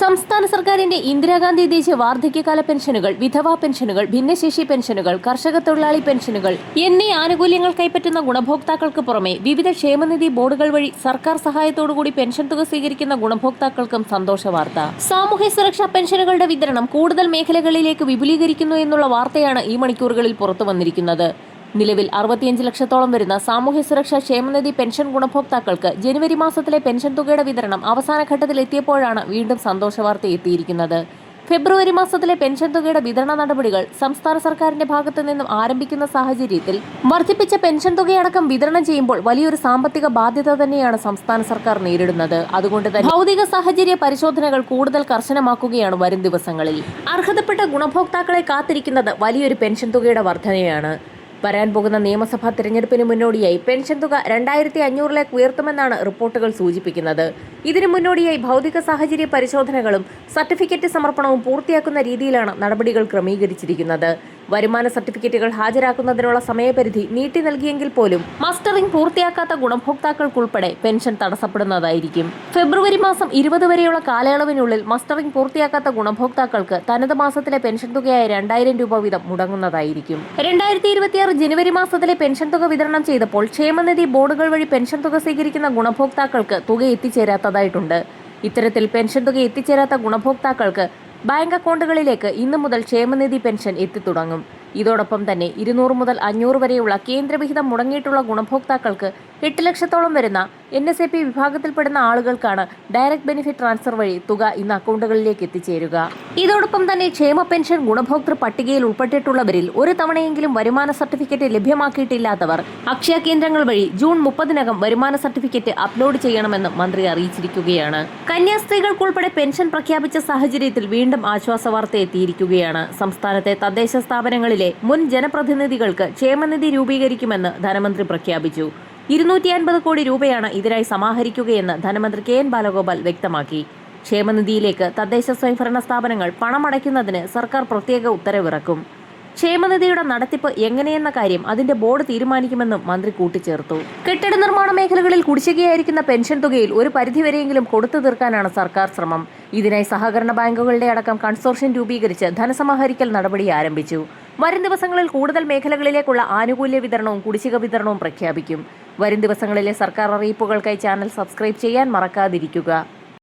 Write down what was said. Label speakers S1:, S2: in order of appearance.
S1: സംസ്ഥാന സർക്കാരിന്റെ ഇന്ദിരാഗാന്ധി ദേശീയ വാർദ്ധക്യകാല പെൻഷനുകൾ വിധവാ പെൻഷനുകൾ ഭിന്നശേഷി പെൻഷനുകൾ കർഷക തൊഴിലാളി പെൻഷനുകൾ എന്നീ ആനുകൂല്യങ്ങൾ കൈപ്പറ്റുന്ന ഗുണഭോക്താക്കൾക്ക് പുറമെ വിവിധ ക്ഷേമനിധി ബോർഡുകൾ വഴി സർക്കാർ സഹായത്തോടുകൂടി പെൻഷൻ തുക സ്വീകരിക്കുന്ന ഗുണഭോക്താക്കൾക്കും സന്തോഷ വാർത്ത. സാമൂഹ്യ സുരക്ഷാ പെൻഷനുകളുടെ വിതരണം കൂടുതൽ മേഖലകളിലേക്ക് വിപുലീകരിക്കുന്നു എന്നുള്ള വാർത്തയാണ് ഈ മണിക്കൂറുകളിൽ പുറത്തു വന്നിരിക്കുന്നത്. നിലവിൽ അറുപത്തിയഞ്ച് ലക്ഷത്തോളം വരുന്ന സാമൂഹ്യ സുരക്ഷാ ക്ഷേമനിധി പെൻഷൻ ഗുണഭോക്താക്കൾക്ക് ജനുവരി മാസത്തിലെ പെൻഷൻ തുകയുടെ വിതരണം അവസാന ഘട്ടത്തിൽ എത്തിയപ്പോഴാണ് വീണ്ടും സന്തോഷവാർത്ത എത്തിയിരിക്കുന്നത്. ഫെബ്രുവരി മാസത്തിലെ പെൻഷൻ തുകയുടെ വിതരണ നടപടികൾ സംസ്ഥാന സർക്കാരിന്റെ ഭാഗത്തു നിന്നും ആരംഭിക്കുന്ന സാഹചര്യത്തിൽ വർദ്ധിപ്പിച്ച പെൻഷൻ തുകയടക്കം വിതരണം ചെയ്യുമ്പോൾ വലിയൊരു സാമ്പത്തിക ബാധ്യത തന്നെയാണ് സംസ്ഥാന സർക്കാർ നേരിടുന്നത്. അതുകൊണ്ട് തന്നെ ഭൗതിക സാഹചര്യ പരിശോധനകൾ കൂടുതൽ കർശനമാക്കുകയാണ് വരും ദിവസങ്ങളിൽ. അർഹതപ്പെട്ട ഗുണഭോക്താക്കളെ കാത്തിരിക്കുന്നത് വലിയൊരു പെൻഷൻ തുകയുടെ വർധനയാണ്. വരാൻ പോകുന്ന നിയമസഭാ തെരഞ്ഞെടുപ്പിന് മുന്നോടിയായി പെൻഷൻ തുക രണ്ടായിരത്തി അഞ്ഞൂറിലേക്ക് ഉയർത്തുമെന്നാണ് റിപ്പോർട്ടുകൾ സൂചിപ്പിക്കുന്നത്. ഇതിനു മുന്നോടിയായി ഭൗതിക സാഹചര്യ പരിശോധനകളും സർട്ടിഫിക്കറ്റ് സമർപ്പണവും പൂർത്തിയാക്കുന്ന രീതിയിലാണ് നടപടികൾ ക്രമീകരിച്ചിരിക്കുന്നത്. വരുമാന സർട്ടിഫിക്കറ്റുകൾ ഹാജരാക്കുന്നതിനുള്ള സമയപരിധി നീട്ടി നൽകിയെങ്കിൽ പോലും മസ്റ്ററിംഗ് പൂർത്തിയാക്കാത്ത ഗുണഭോക്താക്കൾക്കുൾപ്പെടെ പെൻഷൻ തടസ്സപ്പെടുന്നതായിരിക്കും. ഫെബ്രുവരി മാസം ഇരുപത് വരെയുള്ള കാലയളവിനുള്ളിൽ മസ്റ്ററിംഗ് പൂർത്തിയാക്കാത്ത ഗുണഭോക്താക്കൾക്ക് തനത് മാസത്തിലെ പെൻഷൻ തുകയായ രണ്ടായിരം രൂപ വീതം മുടങ്ങുന്നതായിരിക്കും. രണ്ടായിരത്തി ഇരുപത്തിയാറ് ജനുവരി മാസത്തിലെ പെൻഷൻ തുക വിതരണം ചെയ്തപ്പോൾ ക്ഷേമനിധി ബോർഡുകൾ വഴി പെൻഷൻ തുക സ്വീകരിക്കുന്ന ഗുണഭോക്താക്കൾക്ക് തുക എത്തിച്ചേരാത്തതായിട്ടുണ്ട്. ഇത്തരത്തിൽ പെൻഷൻ തുക എത്തിച്ചേരാത്ത ഗുണഭോക്താക്കൾക്ക് ബാങ്ക് അക്കൗണ്ടുകളിലേക്ക് ഇന്നു മുതൽ ക്ഷേമനിധി പെൻഷൻ എത്തിത്തുടങ്ങും ഇതോടൊപ്പം തന്നെ ഇരുന്നൂറ് മുതൽ അഞ്ഞൂറ് വരെയുള്ള കേന്ദ്രവിഹിതം മുടങ്ങിയിട്ടുള്ള ഗുണഭോക്താക്കൾക്ക് എട്ട് ലക്ഷത്തോളം വരുന്ന എൻ എസ് എ പി വിഭാഗത്തിൽപ്പെടുന്ന ആളുകൾക്കാണ് ഡയറക്ട് ബെനിഫിറ്റ് ട്രാൻസ്ഫർ വഴി തുക ഇന്ന് അക്കൗണ്ടുകളിലേക്ക് എത്തിച്ചേരുക. ഇതോടൊപ്പം തന്നെ ക്ഷേമ പെൻഷൻ ഗുണഭോക്തൃ പട്ടികയിൽ ഉൾപ്പെട്ടിട്ടുള്ളവരിൽ ഒരു തവണയെങ്കിലും വരുമാന സർട്ടിഫിക്കറ്റ് ലഭ്യമാക്കിയിട്ടില്ലാത്തവർ അക്ഷയ കേന്ദ്രങ്ങൾ വഴി ജൂൺ മുപ്പതിനകം വരുമാന സർട്ടിഫിക്കറ്റ് അപ്ലോഡ് ചെയ്യണമെന്ന് മന്ത്രി അറിയിച്ചിരിക്കുകയാണ്. കന്യാസ്ത്രീകൾക്കുൾപ്പെടെ പെൻഷൻ പ്രഖ്യാപിച്ച സാഹചര്യത്തിൽ വീണ്ടും ആശ്വാസ വാർത്ത എത്തിയിരിക്കുകയാണ്. സംസ്ഥാനത്തെ തദ്ദേശ സ്ഥാപനങ്ങളിലെ മുൻ ജനപ്രതിനിധികൾക്ക് ക്ഷേമനിധി രൂപീകരിക്കുമെന്ന് ധനമന്ത്രി പ്രഖ്യാപിച്ചു. ഇരുന്നൂറ്റി അൻപത് കോടി രൂപയാണ് ഇതിനായി സമാഹരിക്കുകയെന്ന് ധനമന്ത്രി കെ എൻ ബാലഗോപാൽ വ്യക്തമാക്കി. ക്ഷേമനിധിയിലേക്ക് തദ്ദേശ സ്വയംഭരണ സ്ഥാപനങ്ങൾ പണമടയ്ക്കുന്നതിന് സർക്കാർ പ്രത്യേക ഉത്തരവിറക്കും. ക്ഷേമനിധിയുടെ നടത്തിപ്പ് എങ്ങനെയെന്ന കാര്യം അതിന്റെ ബോർഡ് തീരുമാനിക്കുമെന്നും മന്ത്രി കൂട്ടിച്ചേർത്തു. കെട്ടിട നിർമ്മാണ മേഖലകളിൽ കുടിശ്ശികയായിരിക്കുന്ന പെൻഷൻ തുകയിൽ ഒരു പരിധിവരെയെങ്കിലും കൊടുത്തു തീർക്കാനാണ് സർക്കാർ ശ്രമം. ഇതിനായി സഹകരണ ബാങ്കുകളുടെ അടക്കം കൺസോർഷ്യം രൂപീകരിച്ച് ധനസമാഹരിക്കൽ നടപടി ആരംഭിച്ചു. വരും ദിവസങ്ങളിൽ കൂടുതൽ മേഖലകളിലേക്കുള്ള ആനുകൂല്യ വിതരണവും കുടിശ്ശിക വിതരണവും പ്രഖ്യാപിക്കും. വരും ദിവസങ്ങളിലെ സർക്കാർ അറിയിപ്പുകൾക്കായി ചാനൽ സബ്സ്ക്രൈബ് ചെയ്യാൻ മറക്കാതിരിക്കുക.